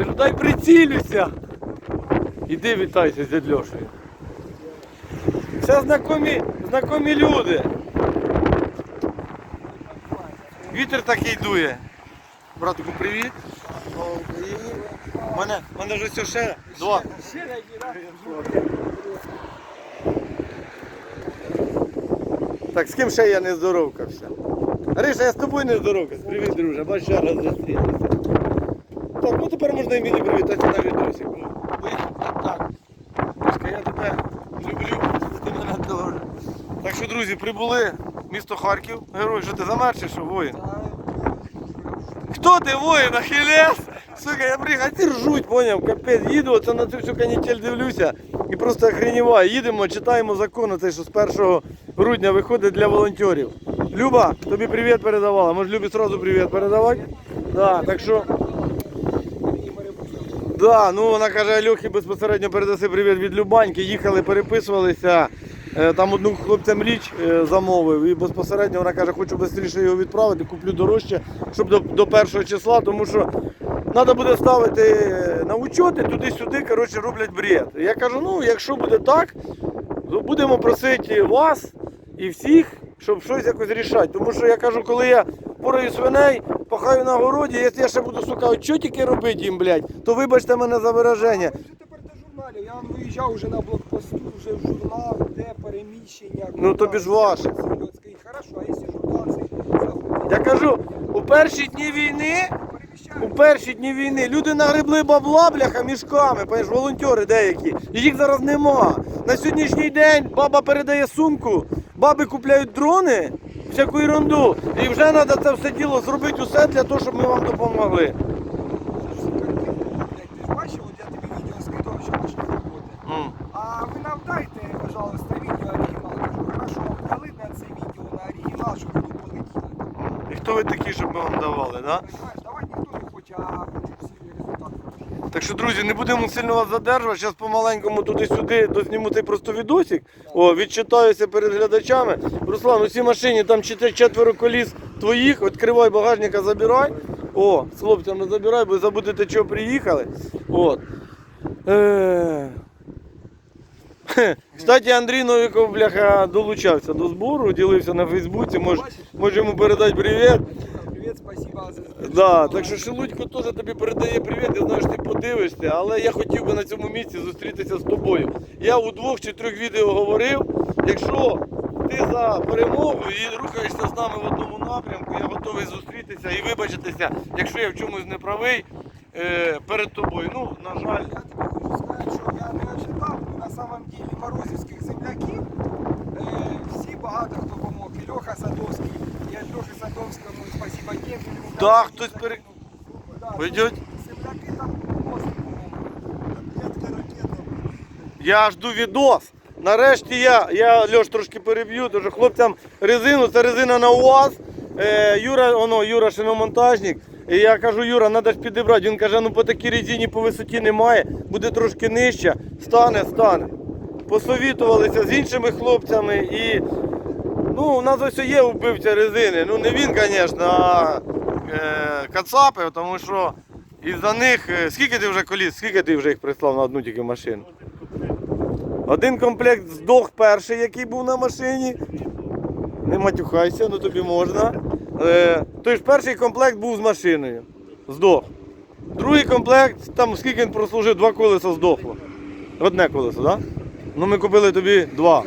Кажу, дай прицілюся. Іди вітайся з дядь Льошею. Це знакомі, знакомі люди. Вітер такий дує. Братику, привіт. У мене, мене вже все ще два. Так, з ким ще я не здоровкався? Гриша, я з тобою не здоровкався. Привіт, друже, бач, ще раз зустрілися. Так, ну тепер можна і мені привітатися на відосик. Ну, Так. Я тебе люблю, ти мене теж. Так що, друзі, прибули місто Харків. Герой, що ти замерз чи що, воїн? Хто ти воїн, Ахілес? Сука, я приїхав, ці ржуть, поняв, капець, їду, оце на цю всю канітель дивлюся і просто охреніваю. Їдемо, читаємо закон, оцей, що з 1 грудня виходить для волонтерів. Люба, тобі привіт передавала. Може Любі одразу привіт передавати? Да, так що. Да, ну вона каже, Альохі безпосередньо передаси привіт від Любаньки. Їхали, переписувалися. Е, Там одну хлопцям річ е, замовив і безпосередньо вона каже, хочу швидше його відправити, куплю дорожче, щоб до, до першого числа, тому що треба буде ставити е, на учоти туди-сюди, коротше, роблять бред. Я кажу, ну якщо буде так, то будемо просити вас і всіх, щоб щось якось рішати. Тому що я кажу, коли я порою свиней, пахаю на городі, якщо я ще буду сука, чотики робити їм, блядь, то вибачте мене за вираження. Вже тепер. Я виїжджав вже на блокпосту, вже в журнал, де переміщення. Ну, тобі ж ваше. Хорошо, а якщо журнал цей заходить? Я кажу, у перші дні війни, у перші дні війни люди нагребли бабла, бляха, мішками, понимаєш, волонтери деякі. І їх зараз нема. На сьогоднішній день баба передає сумку, баби купляють дрони, всяку ерунду. І вже треба це все діло зробити усе для того, щоб ми вам допомогли. Це ж картинку, блядь, Ти ж бачив, от я тобі відео скидав, що машина роботи. М. А ви нам дайте, пожалуйста, відео оригінал. Кажу, хорошо, дали на це відео на оригінал, щоб ви полетіли. І хто ви такі, щоб ми вам давали, да? Понимаєш, ніхто не хоче, а хочу всі результат. покажи. Так що, друзі, не будемо сильно вас задержувати. Зараз помаленькому туди-сюди дозніму цей просто відосик. О, відчитаюся перед глядачами. Руслан, у цій машині там четверо коліс твоїх. Відкривай багажника, забирай. О, з хлопцями забирай, бо забудете, чого приїхали. От. Е... Кстати, Андрій Новіков, бляха, долучався до збору, ділився на Фейсбуці. Може, може йому передати привіт. Привіт, спасибо за Да, так що Шелудько теж тобі передає привіт, я знаю, що ти подивишся, але я хотів би на цьому місці зустрітися з тобою. Я у двох чи трьох відео говорив, якщо ти за перемогу і рухаєшся з нами в одному напрямку, я готовий зустрітися і вибачитися, якщо я в чомусь не правий е, перед тобою. Ну, на жаль, Я тобі хочу сказати, що я не ожидав, ну, на самом деле морозівських земляків е, всі багато хто помог. І Льоха Садовський, від Льохи Садовському спасибо Кемпелю. Да, хтось пере- Да, Пойдет? Земляки там просто помогли. Я жду відос. Нарешті я, я Льош трошки переб'ю, дуже хлопцям резину, це резина на УАЗ. Е, Юра, оно, Юра шиномонтажник. І я кажу, Юра, треба ж підібрати. Він каже, ну по такій резині по висоті немає, буде трошки нижче, стане, стане. Посовітувалися з іншими хлопцями і ну, у нас ось є вбивця резини. Ну не він, звісно, а е, Кацапи, тому що із-за них. е, Скільки ти вже коліс, скільки ти вже їх прислав на одну тільки машину? Один комплект здох перший, який був на машині. Не матюхайся, ну тобі можна. Е, ж перший комплект був з машиною. Здох. Другий комплект, там скільки він прослужив, два колеса здохло. Одне колесо, так? Да? Ну ми купили тобі два.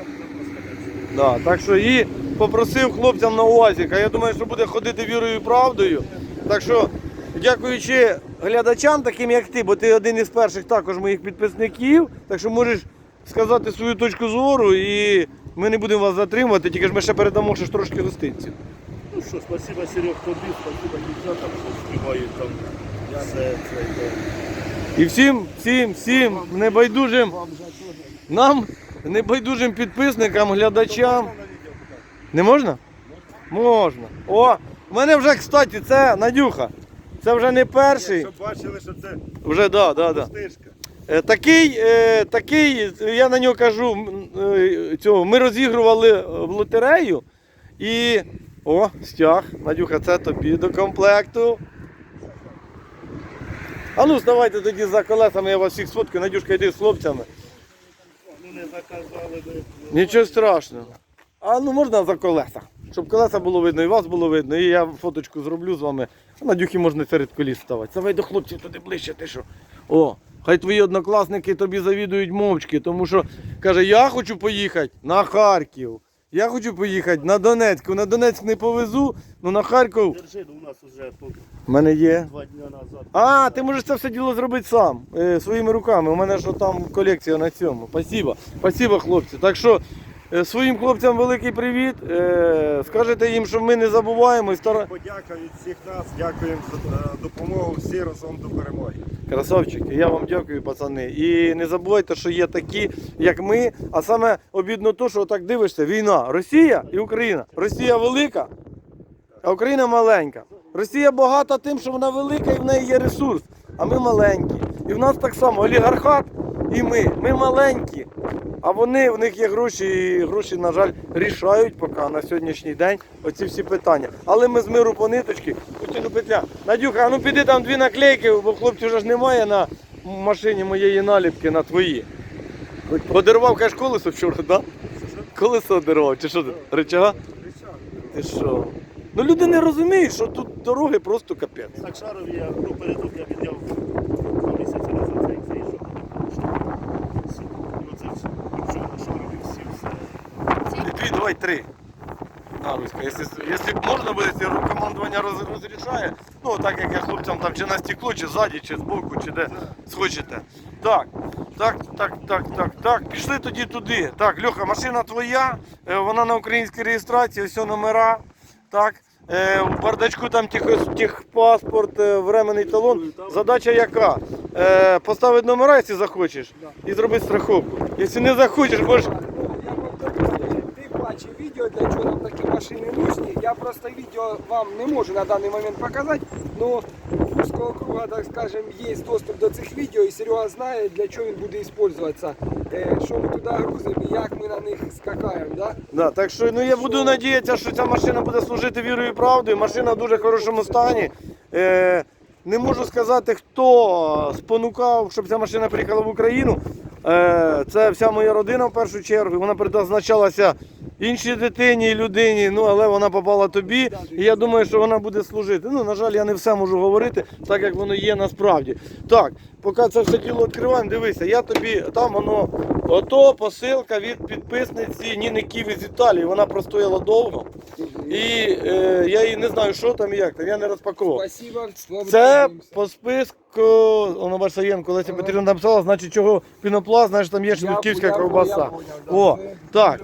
Да, так що і попросив хлопцям на УАЗик, а я думаю, що буде ходити вірою і правдою. Так що, дякуючи глядачам, таким як ти, бо ти один із перших також моїх підписників, так що можеш сказати свою точку зору і ми не будемо вас затримувати, тільки ж ми ще передамо ще ж трошки гостинців. Ну що, спасибо, Серег, тобі, спасибо дівчатам, що співають там все це. то. І всім, всім, всім небайдужим нам, небайдужим підписникам, глядачам. Не можна? Можна. О, в мене вже, кстати, це Надюха. Це вже не перший. Щоб бачили, що це Вже да, да, да. стежка. Е, Такий, е, такий, я на нього кажу, е, цього, ми розігрували в лотерею і. О, стяг, Надюха, це тобі до комплекту. А ну ставайте тоді за колесами, я вас всіх сфоткаю. Надюшка, йди з хлопцями. Нічого страшного. А ну можна за колеса? Щоб колеса було видно, і вас було видно, і я фоточку зроблю з вами. А на дюхі можна серед коліс ставати. Давай до хлопців туди ближче, ти що. О, хай твої однокласники тобі завідують мовчки, тому що каже, я хочу поїхати на Харків. Я хочу поїхати на Донецьк. На Донецьк не повезу, ну на Харків. Держи, ну, у нас вже тут У мене є. два дні назад. А, ти можеш це все діло зробити сам, е, своїми руками. У мене ж там колекція на цьому. Спасибо. Спасибо, хлопці. Так що своїм хлопцям великий привіт. Е, скажете їм, що ми не забуваємо і стара... Подяка від всіх нас, дякуємо за е, допомогу, всі разом до перемоги. Красавчики, я вам дякую, пацани. І не забувайте, що є такі, як ми. А саме обідно то, що так дивишся, війна. Росія і Україна. Росія велика, а Україна маленька. Росія багата тим, що вона велика і в неї є ресурс, а ми маленькі. І в нас так само олігархат і ми. Ми маленькі. А вони, в них є гроші, і гроші, на жаль, рішають поки на сьогоднішній день оці всі питання. Але ми з миру по ниточки, Путіну петля. Надюха, а ну піди там дві наклейки, бо хлопців вже ж немає на машині моєї наліпки на твої. Одервав каже колесо вчора, так? Да? Колесо одервав, чи що ти? Ричага? Ти що? Ну люди не розуміють, що тут дороги просто капець. Так шаров я ну, передок я відняв місяці назад цей цей що. Ну це ж нічого всі все. Дві, давай три. На, Руська, якщо, якщо можна буде, якщо командування роз, розрішає, ну так як я хлопцям там чи на стекло, чи ззаді, чи збоку, чи де схочете. Так, так, так, так, так, так. Пішли тоді туди. Так, Льоха, машина твоя, е, вона на українській реєстрації, ось номера. Так. Е, У бардачку там тих- техпаспорт, е, временний талон. Задача яка? Е, Поставити номера, якщо захочеш, і зробити страховку. Якщо не захочеш, можеш. Я ти бачив відео, для чого нам такі машини нужні. Я просто відео вам не можу на даний момент показати, але узкого круга, так скажем, є доступ до цих відео, і Серега знає, для чого він буде використовуватися, е, що ми туди грузимо і як ми на них скакаємо. Да? Да, так що ну я буду надіятися, що ця машина буде служити вірою і правдою. Машина в дуже хорошому стані. Е, не можу сказати, хто спонукав, щоб ця машина приїхала в Україну. Е, це вся моя родина в першу чергу. Вона предназначалася іншій дитині і людині, ну але вона попала тобі. І я думаю, що вона буде служити. Ну, на жаль, я не все можу говорити, так як воно є насправді. Так, поки це все діло відкриваємо, дивися, я тобі там воно. Ото посилка від підписниці Ніни Ківі з Італії. Вона простояла довго. І е, я її не знаю, що там і як там, я не розпаковував. Це по списку, воно бачиш, Саєнко, Леся Петрівна написала, значить чого пінопласт, знаєш, там є швидківська ковбаса. О, так.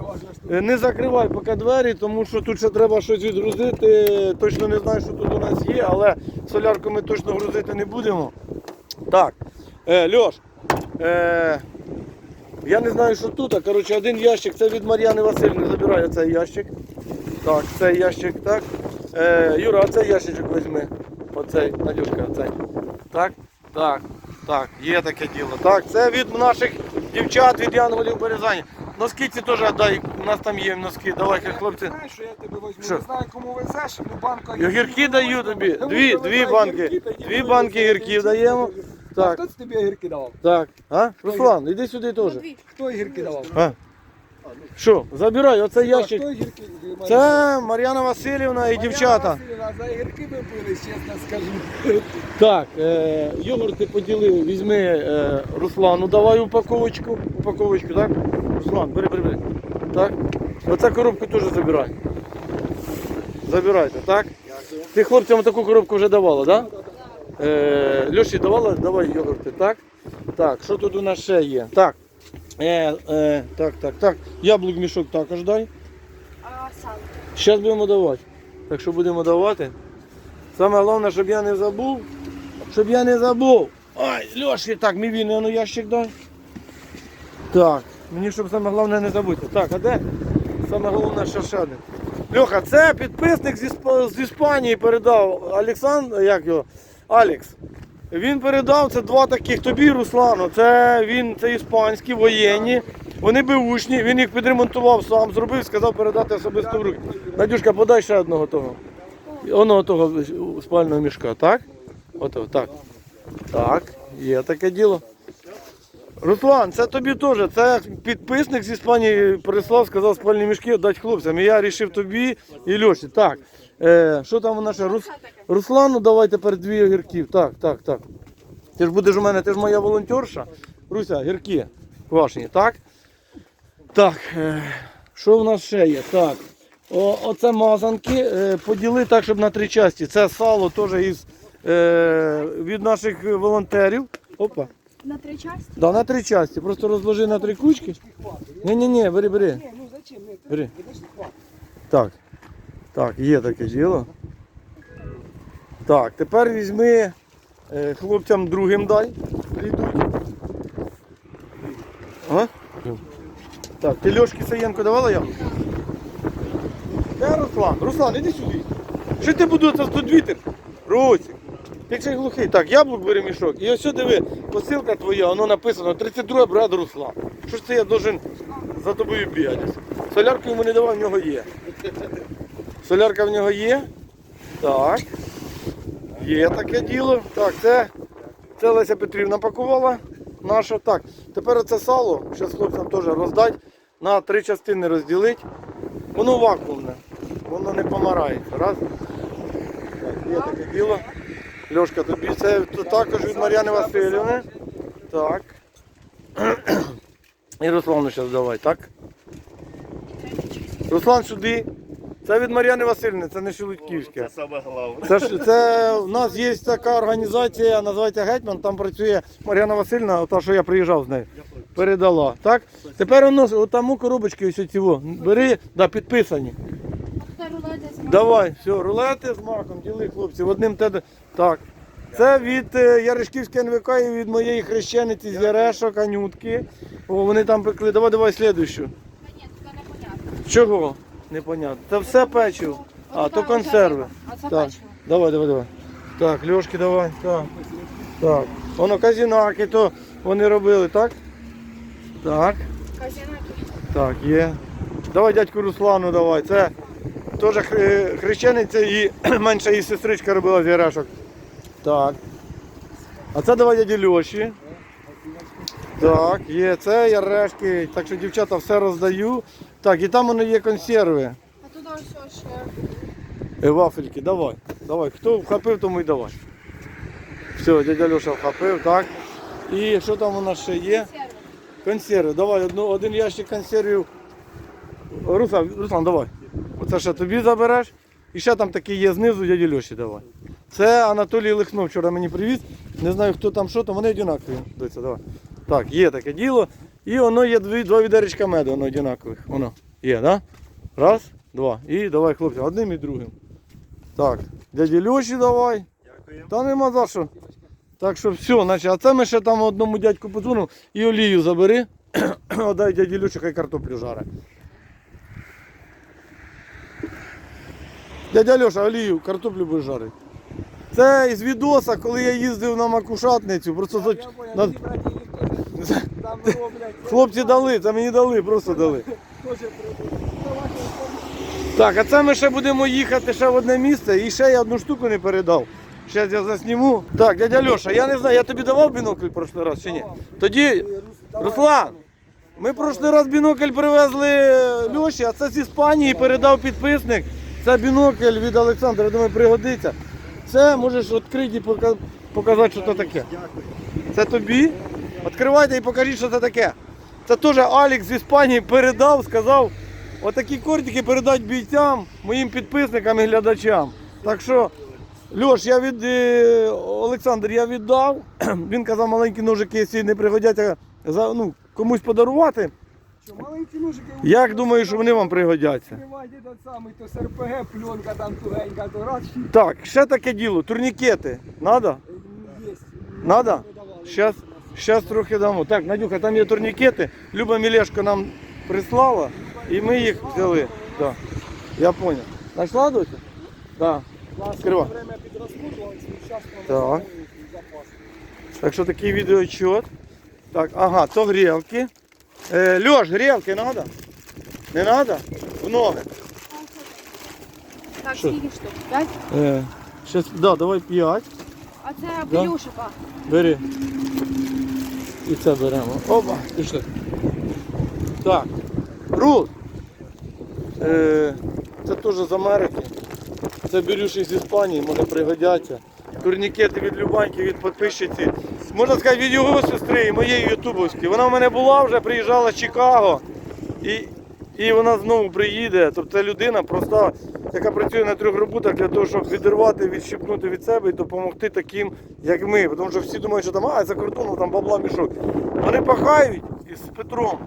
Е, Не закривай поки двері, тому що тут ще треба щось відгрузити. Точно не знаю, що тут у нас є, але солярку ми точно грузити не будемо. Так, е, Льош, е, я не знаю, що тут. а, Коротше, один ящик, це від Мар'яни Васильівни. Забираю цей ящик. Так, цей ящик, так. Е, Юра, а цей ящичок візьми. Оцей, Надюшка, оцей. Так, так, так, є таке діло. Так, це від наших дівчат, від Янголів Березані. Носки ці теж дай, у нас там є носки. Давай, хай хлопці. Знаєш, що я тебе візьму? Що? Не знаю, кому везеш, ну банка І Огірки даю тобі. Дві, дві банки. Дві банки гірків даємо. А Так, хто це тобі огірки давав? так. А? Руслан, іди сюди теж. Хто огірки давав? А? Що, забирай, оце ящик. Це Мар'яна Васильівна і дівчата. За огірки ми пили, чесно скажу. Так, е, йогурти поділив, візьми е, Руслану, давай упаковочку. Упаковочку, так? Руслан, бери, бери, бери. Так. Оця коробку теж забирай. Забирайте, так? Ти хлопцям таку коробку вже давала, так? Да? Е, Льоші давала, давай йогурти, так? Так, що тут у нас ще є? Так. Е, е, так, так, так. Яблук мішок також дай. А сам. Зараз будемо давати. Так що будемо давати. Саме головне, щоб я не забув. Щоб я не забув. Ой, Льоші, так, мій вільний, ну ящик дай. Так, мені щоб саме головне не забути. Так, а де? Саме головне один. Льоха, це підписник з Іспанії передав Олександр, як його? Алекс. Він передав це два таких тобі, Руслану. Це він це іспанські воєнні. Вони беушні, він їх підремонтував сам, зробив, сказав передати особисто в руки. Надюшка, подай ще одного того. Оного того спального мішка, так? Ото, так. Так, є таке діло. Руслан, це тобі теж. Це підписник з Іспанії прислав, сказав спальні мішки дати хлопцям. І я вирішив тобі і Льоші. Так. Е, що там у нас ще? Рус... Руслану давай тепер дві огірків. Так, так, так. Ти ж будеш у мене, ти ж моя волонтерша. Руся, гірки квашені, так? Так, е, що в нас ще є? Так. О, оце мазанки. Е, поділи так, щоб на три часті. Це сало теж е, від наших волонтерів. Опа. На три части? Да, на три часті. Просто розложи на три кучки. Ні, ні, ні, бери, бери. Ні, ну зачем? Бери. Так. Так, є таке діло. Так, тепер візьми е, хлопцям другим дай. Прийдуть. Ага. Так, ти Льошки Саєнко давала яблуко? Де Руслан? Руслан, іди сюди. Що ти буду це тут вітер? Русик. Й глухий. Так, яблук бери мішок. І ось диви, посилка твоя, воно написано 32 брат Руслан. Що ж це я должен за тобою бігати? Солярку йому не давав, в нього є. Солярка в нього є. Так. Є таке діло. Так, це, це Леся Петрівна пакувала. Наша. Так, тепер це сало, зараз хлопцям теж роздать. На три частини розділити. Воно вакуумне. Воно не помарається. Раз. Так, є таке діло. Льошка, тобі це тут також від Мар'яни Васильівни. Так. І Руслану зараз давай, так? Руслан сюди. Це від Мар'яни Васильівни, це не Шелудьківське. Це саме головне. Це ж це у нас є така організація, називається Гетьман, там працює Мар'яна Васильівна, та що я приїжджав з нею. Передала. Так? Тепер воно там коробочки ось ці во. Бери, да, підписані. Давай, все, рулети з маком, діли хлопці, одним те. Так. Це від е, Яришківської НВК і від моєї хрещениці з Ярешок, Анютки. Вони там пекли. Давай, давай слідущу. Чого? Непонятно. Це все печиво. А, то консерви. Так. Давай, давай, давай. Так, Льошки, давай. Так. Так. Воно казінаки, то вони робили, так? Так. Так, є. Давай дядьку Руслану давай. Це теж хрещениця і менша її сестричка робила з ярешок. Так. А це давай дяді Льоші. Так, є, це ярешки. Так що дівчата все роздаю. Так, і там воно є консерви. А туди ось ще Е, Вафельки, давай. Давай. Хто вхопив, тому й давай. Все, дядя Льоша вхопив, так. І що там у нас ще є? сервіс. Консерви. Давай одну, один ящик консервів. Руслан, Руслан, давай. Оце ще тобі забереш. І ще там такий є знизу, дяді Льоші давай. Це Анатолій Лихнов вчора мені привіз. Не знаю, хто там що, там вони однакові. Дивіться, давай. Так, є таке діло. І воно є дві, два відеречка меду, воно однакових. Воно є, да? Раз, два. І давай, хлопці, одним і другим. Так, дяді Льоші давай. Дякую. Та нема за що. Так що все, значить, а це ми ще там одному дядьку подзвонив і олію забери. Отдай дяді Льоші, хай картоплю жаре. Дядя Льоша, олію, картоплю будеш жарити. Це із відоса, коли я їздив на макушатницю. Просто. Я на-. Хлопці дали, це мені дали, просто дали. Так, а це ми ще будемо їхати ще в одне місце і ще я одну штуку не передав. Зараз я засніму. Так, дядя Льоша, я не знаю, я тобі давав бінокль в прошлий раз чи ні? Тоді, Руслан, ми в прошлий раз бінокль привезли Льоші, а це з Іспанії передав підписник. Це бінокль від Олександра, я думаю, пригодиться. Це можеш відкрити і пока- показати, що це таке. Це тобі. Відкривайте і покажіть, що це таке. Це теж Алікс з Іспанії передав, сказав, отакі кортики передають бійцям, моїм підписникам і глядачам. Так що, Льош, я від е, Олександр, я віддав. Він казав, маленькі ножики, якщо не пригодяться ну, комусь подарувати. Як думаю, що вони вам пригодяться? Так, ще таке діло, турнікети. Надо? Надо? Щас, щас трохи дамо. Так, Надюха, там є турнікети. Люба Мілешко нам прислала, і ми їх взяли. Так. Я зрозумів. Знайшла доця? Зараз Так. Так що такий відеоотчет. Так, ага, то грілки. Е, Льош, грілки треба? Не треба? В ноги. Так, Що? скільки штук? П'ять? Е, щас, да, давай 5. А це Да? Білюшика. Бери. І це беремо. Опа, пішли. Так. Рус. Е, це теж з Америки. Це бірюші з Іспанії, може пригодяться. Турнікети від Любаньки, від підписчиці. Можна сказати, від його сестри моєї ютубовської. Вона в мене була вже, приїжджала з Чикаго. І, і вона знову приїде. Тобто людина проста, яка працює на трьох роботах для того, щоб відірвати, відщипнути від себе і допомогти таким, як ми. Тому що всі думають, що там а, за кордоном там бабла мішок. Вони пахають із Петром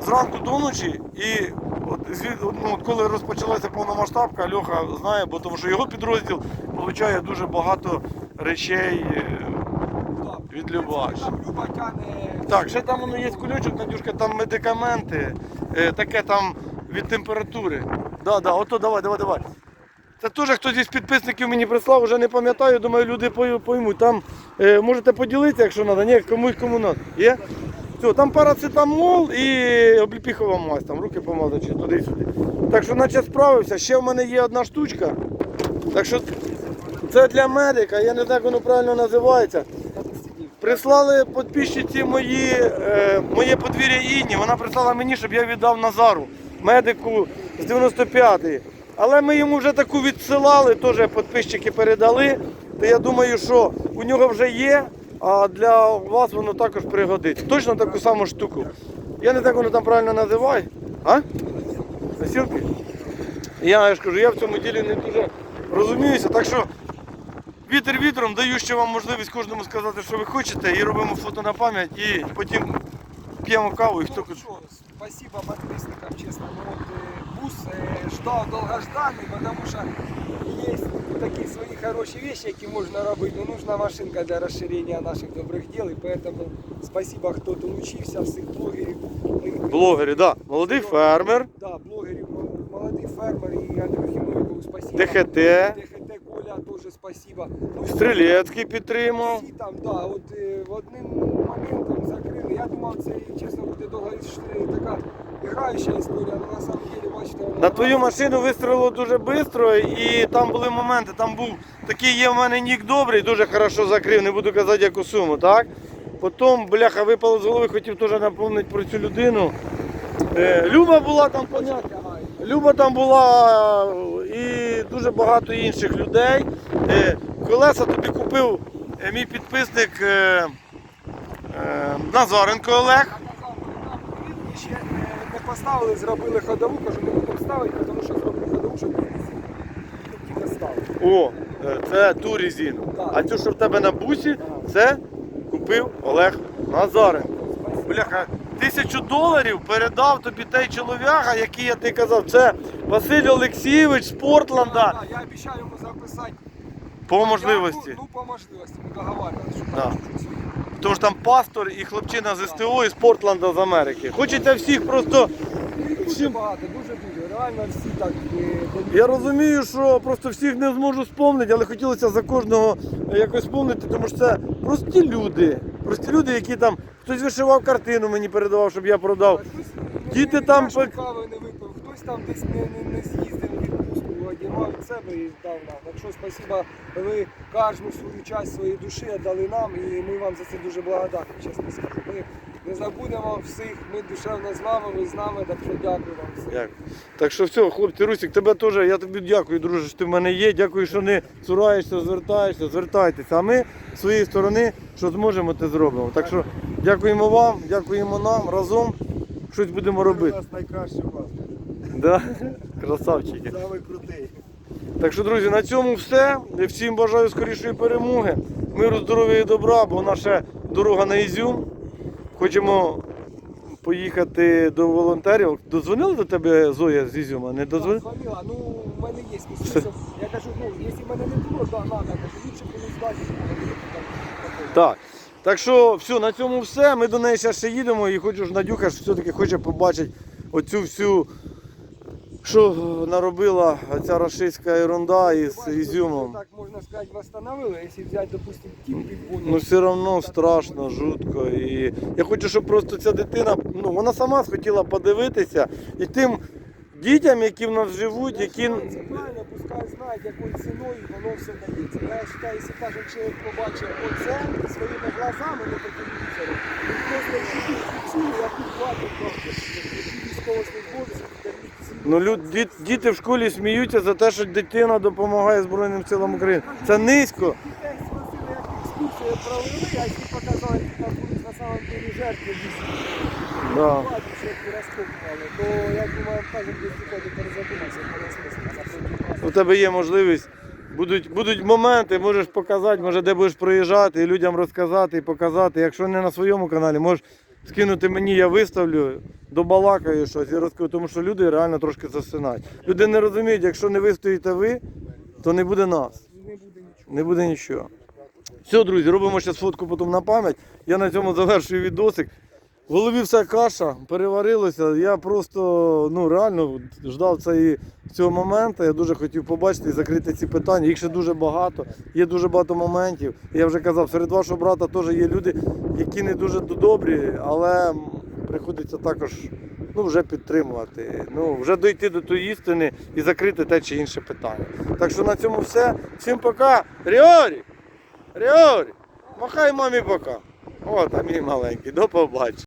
зранку до ночі і от, ну, коли розпочалася повномасштабка, Льоха знає, бо тому що його підрозділ отримує дуже багато речей е. Від Любаш. Там Люба тяне. Так, ще там воно є кульочок, Надюшка, там медикаменти, е, таке там від температури. Да, да, ото давай, давай, давай. Це теж хтось із підписників мені прислав, вже не пам'ятаю, думаю, люди пой- поймуть. Там е, можете поділитися, якщо треба. Ні, комусь кому надо. Є? Все, там парацетамол і обліпіхова мазь, там руки помазати туди-сюди. Так що наче справився. Ще в мене є одна штучка. Так що це для медика, я не знаю, як воно правильно називається. Прислали підписчиці мої, е, моє подвір'я Інні. Вона прислала мені, щоб я віддав Назару, медику з 95-ї. Але ми йому вже таку відсилали, теж підписчики передали. То я думаю, що у нього вже є, а для вас воно також пригодиться. Точно таку саму штуку. Я не як воно там правильно називає. А? Носілки? Я ж кажу, я в цьому ділі не дуже розуміюся, так що Вітер вітром, даю ще вам можливість кожному сказати, що ви хочете, і робимо фото на пам'ять, і потім п'ємо каву, і хто Ну, хоче. что, спасибо подписчикам, честно. Ну, вот, э, Бус э, ждал долгожданный, потому что есть такие свои хорошие вещи, які можно робити. Но нужна машинка для розширення наших добрих дел, и поэтому спасибо, хто долучився, всіх блогерів. Ми- Блогери, да. Молодий фермер, Да, блогерів, м- молодий фермер і Андрюхі Новикову спасибо. ДХТ, ДХТ спасибо. Ну, Стрілецький підтримав. всі там, да, от е, в одним моментом закрили. Я думав, це чесно буде довго іс- така граюча історія, але на самом деле, бачите, вона- На твою машину вистрілило дуже швидко, і там були моменти, там був такий є в мене нік добрий, дуже хорошо закрив, не буду казати яку суму, так? Потім, бляха, випало з голови, хотів теж напомнити про цю людину. Е, Люба була там, понятно. Люба там була і дуже багато інших людей. Е, Колеса тобі купив е, мій підписник е, е, Назаренко Олег. Ще е, не поставили, зробили ходову, кажу, не будемо ставити, тому що зробили ходову, щоб тільки ставили. О, е, це ту резину. А цю, що в тебе на бусі, це купив Олег Назаренко. Бляха, тисячу доларів передав тобі той чоловіка, який я ти казав. Це Василь Олексійович з Портланда. Да, я обіцяю йому записати. По можливості. Ну, по можливості, ми договарювалися, що там що там пастор і хлопчина з СТО із Портланда з Америки. Хочеться всіх просто. Дуже багато, дуже дуже. Реально всі так. е, Я розумію, що просто всіх не зможу спомнити, але хотілося за кожного якось спомнити, тому що це прості люди. Прості люди, які там хтось вишивав картину, мені передавав, щоб я продав. Хтось Діти там пек- кави не випив, хтось там десь не, не, не з'їздив відпустку, одірвав від себе і дав нам. Так що спасибо, ви кожну свою часть своєї душі дали нам і ми вам за це дуже благодарні, чесно скажу. Ми не забудемо всіх, ми душевно з вами, ви з нами, так що дякую вам всім. Дякую. Так що все, хлопці, Русик, тебе теж, я тобі дякую, друже, що ти в мене є. Дякую, що не цураєшся, звертаєшся, звертайтеся. А ми з своєї сторони, що зможемо, те зробимо. Так що дякуємо вам, дякуємо нам, разом щось будемо робити. нас найкраще у вас. Да? Красавчики. Самий крутий. Так що, друзі, на цьому все. Всім бажаю скорішої перемоги, миру, здоров'я і добра, бо наша дорога на Ізюм. Хочемо поїхати до волонтерів. Дозвонила до тебе Зоя з Ізюма? Не дозвонила? Так, Дзвонила, ну в мене є смисл. Я кажу, ну якщо в мене не було, то надо, кажу, лучше комусь дати. Так. Так що все, на цьому все. Ми до неї ще, ще їдемо і хочу ж Надюха ж все-таки хоче побачити оцю всю, що наробила ця рашистська ерунда із Ізюмом. Так можна сказати, встановили, якщо взяти, допустим, ті підводний. Ну все одно страшно, жутко. І я хочу, щоб просто ця дитина, ну вона сама схотіла подивитися і тим дітям, які в нас живуть, які. Це правильно, пускай знають, якою ціною воно все дається. Я вважаю, якщо каже, чоловік побачив оце своїми глазами, не по телевізору, він просто фіксує, яку платить кошти. Які військовослужбовці дають ціну. Ну, люд, діт, діти в школі сміються за те, що дитина допомагає Збройним силам України. Це низько. Дітей спросили, як екскурсію провели, а ті показали, які там будуть на самом деле жертви. Да. То я думаю, перезадуматися, пересмислити. на. У тебе є можливість. Будуть, будуть моменти, можеш показати, може де будеш проїжджати і людям розказати і показати. Якщо не на своєму каналі, можеш скинути мені, я виставлю, добалакаю щось і розкажу, тому що люди реально трошки засинають. Люди не розуміють, якщо не вистоїте ви, то не буде нас. Буде. Не буде нічого. Все, друзі, робимо ще фотку потім на пам'ять. Я на цьому завершую відосик. В голові вся каша, переварилося. Я просто ну, реально ждав цієї, цього моменту. Я дуже хотів побачити і закрити ці питання. Їх ще дуже багато. Є дуже багато моментів. Я вже казав, серед вашого брата теж є люди, які не дуже добрі, але приходиться також ну, вже підтримувати. Ну, вже дійти до тої істини і закрити те чи інше питання. Так що на цьому все. Всім пока. Ріорі! Ріорі! Махай мамі пока. О, там мій маленький. До побачення.